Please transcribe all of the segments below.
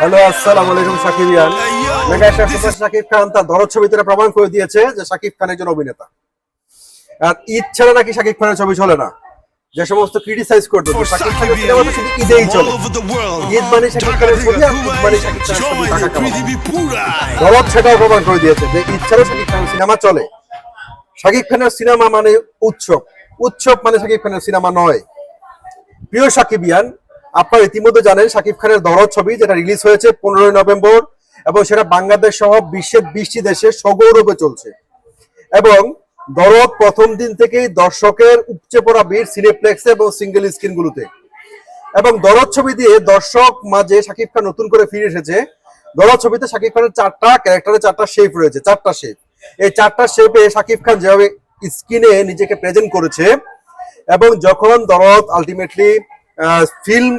Hello, আসসালামু আলাইকুম Shakibian mega star super Shakib Khan তার দরদ ছবিতে প্রমাণ করে দিয়েছে যে শাকিব খান একজন অভিনেতা। আর ঈদ ছাড়া নাকি শাকিব খানের ছবি চলে না? যে সমস্ত ক্রিটিসাইজ করতো যে শাকিব খানের সিনেমা তো শুধু ঈদেই চলে। ঈদ মানে শাকিব খানের ছবি আর ঈদ মানে শাকিব খানের ছবি টাকা সেটাও প্রমাণ করে দিয়েছে যে ঈদ ছাড়াও শাকিব খানের সিনেমা চলে। শাকিব খানের সিনেমা মানে উৎসব। উৎসব মানে শাকিব খানের সিনেমা নয়। প্রিয় সাকিবিয়ান আপনারা ইতিমধ্যে জানেন শাকিব খানের দরদ ছবি, যেটা রিলিজ হয়েছে পনেরোই নভেম্বর, এবং সেটা বাংলাদেশ সহ বিশ্বের বিশটি দেশে সগৌরবে চলছে। এবং দরদ প্রথম দিন থেকেই দর্শকের উপচে পড়া ভিড় সিনেপ্লেক্সে এবং সিঙ্গেল স্ক্রিনগুলোতে এবং দরদ ছবি দিয়ে দর্শক মাঝে শাকিব খান নতুন করে ফিরে এসেছে। দরদ ছবিতে শাকিব খানের চারটা ক্যারেক্টারের চারটা শেপ রয়েছে, চারটা শেপ এই চারটা শেপে শাকিব খান যেভাবে স্ক্রিনে নিজেকে প্রেজেন্ট করেছে, এবং যখন দরদ আলটিমেটলি ফিল্ম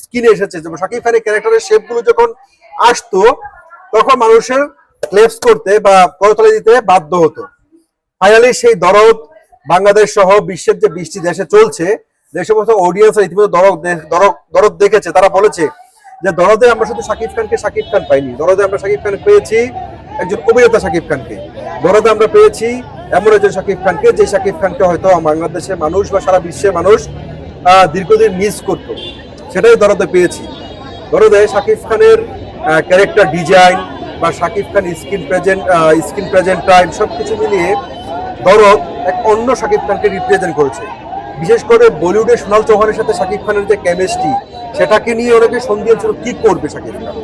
স্ক্রিনে এসেছে। যেমন শাকিব খানের ক্যারেক্টারের শেপগুলো যখন আসতো, তখন মানুষের ক্লেপস করতে বা করতলে দিতে বাধ্য হতো। ফাইনালি সেই দরদ বাংলাদেশ সহ বিশ্বের যে বৃষ্টি দেশে চলছে, যে সমস্ত অডিয়েন্স ইতিমধ্যে দরদ দরদ দেখেছে, তারা বলেছে যে দরদে আমরা শুধু শাকিব খানকে শাকিব খান পাইনি, দরদে আমরা শাকিব খান পেয়েছি একজন অভিনেতা শাকিব খানকে। দরদে আমরা পেয়েছি এমন একজন শাকিব খানকে, যে শাকিব খানকে হয়তো বাংলাদেশের মানুষ বা সারা বিশ্বের মানুষ দীর্ঘদিন মিস করতো। সেটাই দরদে পেয়েছি। দরদে শাকিব খানের ক্যারেক্টার ডিজাইন বা Shakib Khan screen present screen present time সবকিছু মিলিয়ে দরদ এক অন্য শাকিব খানকে রিপ্রেজেন্ট করেছে। বিশেষ করে বলিউডের সোনাল চৌহানের সাথে শাকিব খানের যে কেমিস্ট্রি সেটাকে নিয়ে অনেকে সন্দেহ ছিল কি করবে শাকিব খান।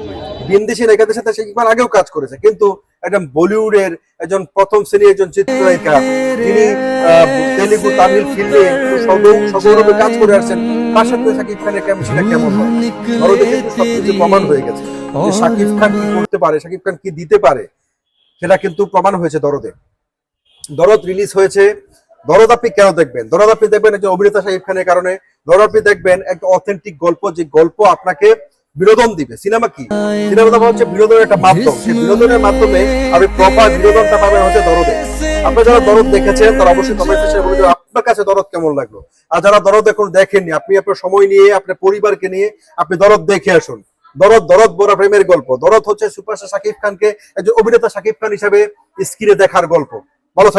বিন্দেশি নায়িকাদের সাথে শাকিব খান আগেও কাজ করেছে, কিন্তু একজন বলিউডের একজন প্রথম শ্রেণির একজন চিত্রনায়িকা। আহ, তেলেগু তামিল ফিল্মে সগৌরবে কাজ করে আসছেন। তার সাথে শাকিব খানের কেমিস্ট্রিটা কেমন হয়? প্রমাণ হয়ে গেছে। শাকিব খান কি করতে পারে শাকিব খান কি দিতে পারে সেটা কিন্তু প্রমাণ হয়েছে দরদে। দরদ রিলিজ হয়েছে। দরদ আপনি কেন দেখবেন? দরদ আপনি দেখবেন একজন অভিনেতা শাকিব খানের কারণে। দরদ আপনি দেখবেন একটা অথেন্টিক গল্প যে গল্প আপনাকে বিনোদন দিবে। সিনেমা কি? সিনেমা হচ্ছে বিনোদনের একটা মাধ্যম। সেই বিনোদনের মাধ্যমে আপনি প্রপার বিনোদনটা পাবেন হচ্ছে দরদে। আপনি যারা দরদ দেখেছেন, তারা অবশ্যই কমেন্ট সেকশনে বলে দেবেন, আপনার কাছে দরদ কেমন লাগল? আর যারা দরদ এখন দেখেননি, আপনি আপনার সময় নিয়ে, আপনার পরিবারকে নিয়ে, আপনি দরদ দেখে আসুন। দরদ দরদ বড় প্রেমের গল্প। দরদ হচ্ছে সুপারস্টার শাকিব খানকে একজন অভিনেতা শাকিব খান হিসাবে স্ক্রিনে দেখার গল্প। ভালো।